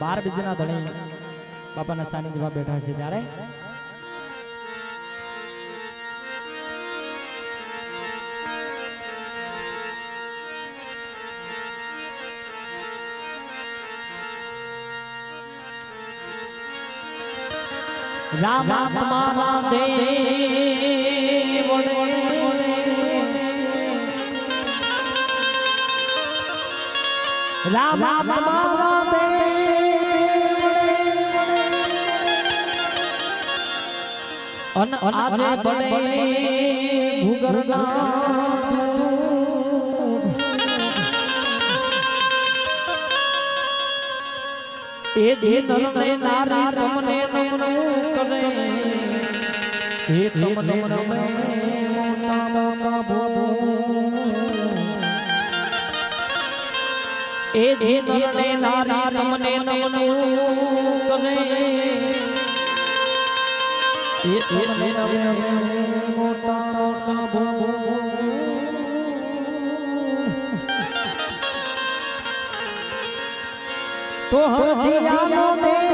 બાર બીજના ધણી બાપાના સાનિધ્યમાં બેઠા છે ત્યારે. રામ તમારા દેવ રામ અન આજે બને ભૂગરના એ જે તમને નારી તમને કરે એ તમને નમે મોટા મોટા. ભોગો એ જે તમને નારી તમને નમનું કરે તો દેવ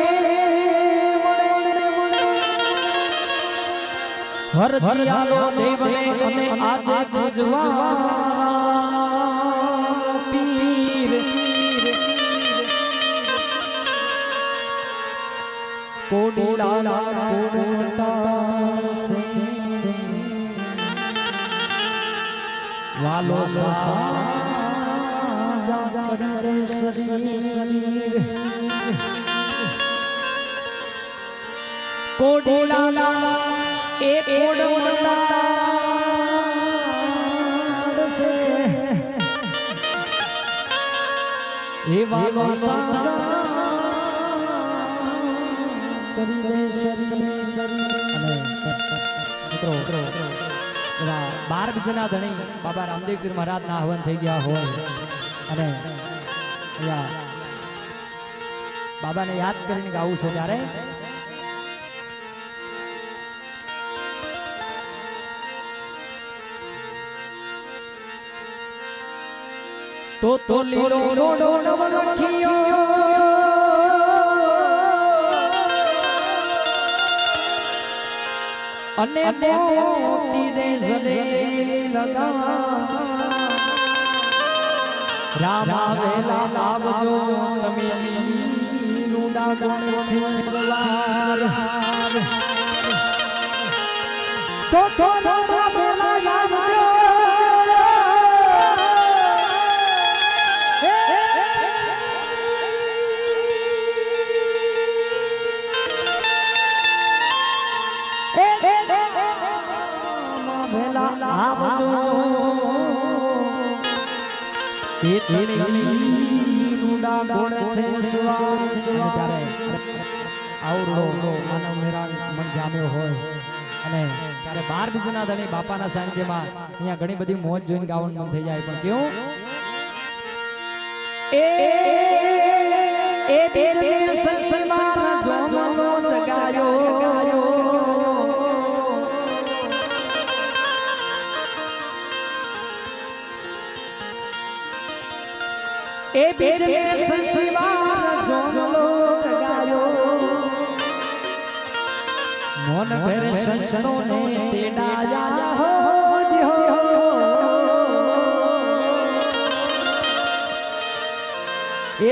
હરજીયાનો દેવને અમે આજે પૂજવા પીર. કોડીલા કોડતા સા કોડીલા એ કોડોડા એ વાલો સાજા કરી દે શરી શરી અને મિત્રો બાર બીજના ધણી બાબા રામદેવ પીર મહારાજના હવન થઈ ગયા હોય. અને બાબાને યાદ કરીને ગાવું છે ત્યારે. તો તો લીલો ડોડો નવલખિયો અને મોતી રે જલે લગા રામ આવેલા લાવજો તમે લુડા ગણેથી સવાર તો તો ભેલા આવજો. જામ્યો હોય અને ત્યારે બાર બીજના ધણી બાપાના સાનિધ્યમાં અહીંયા ઘણી બધી મોજ જોઈને ગાવાનું મન થઈ જાય પણ કેવું એ એ બે સંસારમાં જોમનો જગાયો. એ બીજને સંસારમાં જોમલો જગાયો મોન ભેર સંતોને તેડાયા હો જ્યો એ